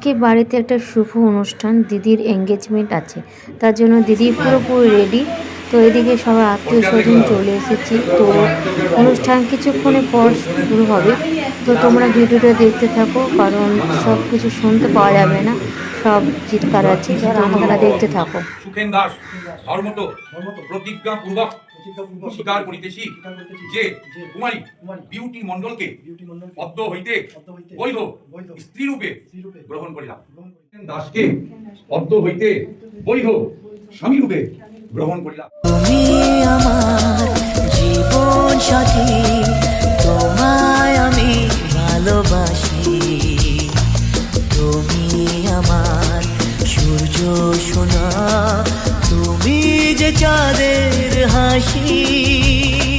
আজকে বাড়িতে একটা শুভ অনুষ্ঠান, দিদির এঙ্গেজমেন্ট আছে। তার জন্য দিদি পুরোপুরি রেডি তো এদিকে সবার আত্মীয় স্বজন চলে এসেছি। তো অনুষ্ঠান কিছুক্ষণের পর শুরু হবে। তো তোমরা ভিডিওটা দেখতে থাকো, কারণ সব কিছু শুনতে পাওয়া যাবে না। সব চিৎকার আছে। তোমরা দেখতে থাকো। সুখেন দাস ধর্মত প্রতিজ্ঞা পূর্বক স্বীকার করিতেছি যে কুমারী বিউটি মণ্ডলকে পদ্ম হইতে বৈধ স্ত্রী রূপে গ্রহণ করিলাম। দাসকে পদ্ম হইতে বৈধ স্বামী রূপে গ্রহণ করিলাম। তুমি আমার জীবন সাথী তোমায় আমি ভালোবাসি। তুমি আমার সূর্য সোনা তুমি যে চাঁদের হাসি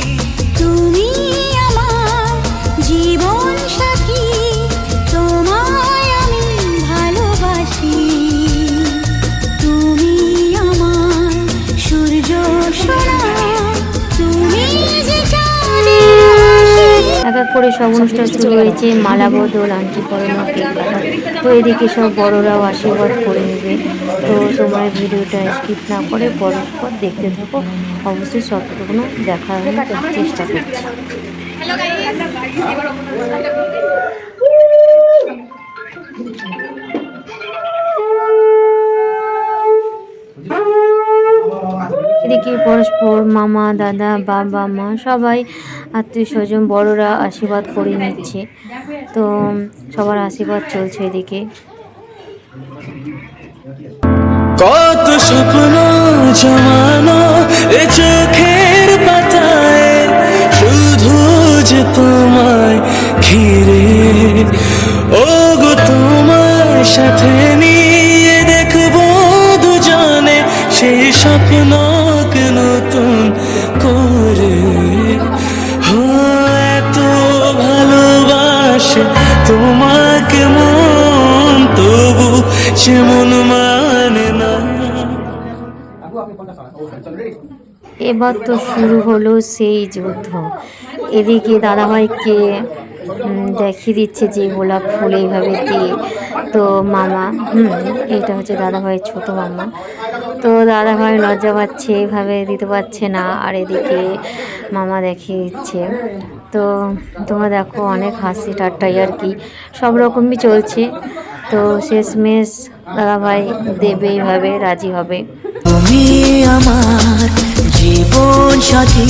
করে সব অনুষ্ঠান শুরু হয়েছে মালা বদল আংটি পরমা তো এদিকে সব বড়রাও আশীর্বাদ করে নেবে। তো তোমরা ভিডিওটা স্কিপ না করে পরস্পর দেখতে থাকো। অবশ্যই সবটুকু দেখার চেষ্টা করছি। এদিকে পরস্পর, মামা, দাদা, বাবা, মা, সবাই আত্মীয় স্বজন বড়রা আশীর্বাদ করে নিচ্ছে। তো সবার আশীর্বাদ চলছে এদিকে। কত স্বপ্ন জমানো এ চোখের পাতায়, শুধু যে তোমায় ঘিরে। ও গো তোমার সাথে নিয়ে দেখব দুজনে সেই স্বপ্নকে তবু যেমন মানে না। এবার তো শুরু হলো সেই যুদ্ধ। এদিকে দাদাভাইকে দেখিয়ে দিচ্ছে যে গোলাপ ফুল এইভাবে দিয়ে। তো মামা, হুম এটা হচ্ছে দাদাভাইয়ের ছোট মামা। তো দাদাভাই লজ্জা পাচ্ছে, এইভাবে দিতে পারছে না। আর এদিকে মামা দেখিয়ে দিচ্ছে। তো তোমরা দেখো অনেক হাসি ঠাট্টাই আর কি? সব রকমই চলছে। তো শেষমেশ দাদাভাই দেবে এইভাবে রাজি হবে। তুমি আমার জীবন সাথী,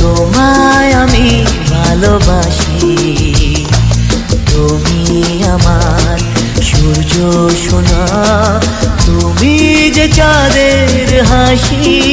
তোমায় আমি ভালোবাসি। তুমি আমার সূর্য সোনা, তুমি যে চাঁদের হাসি।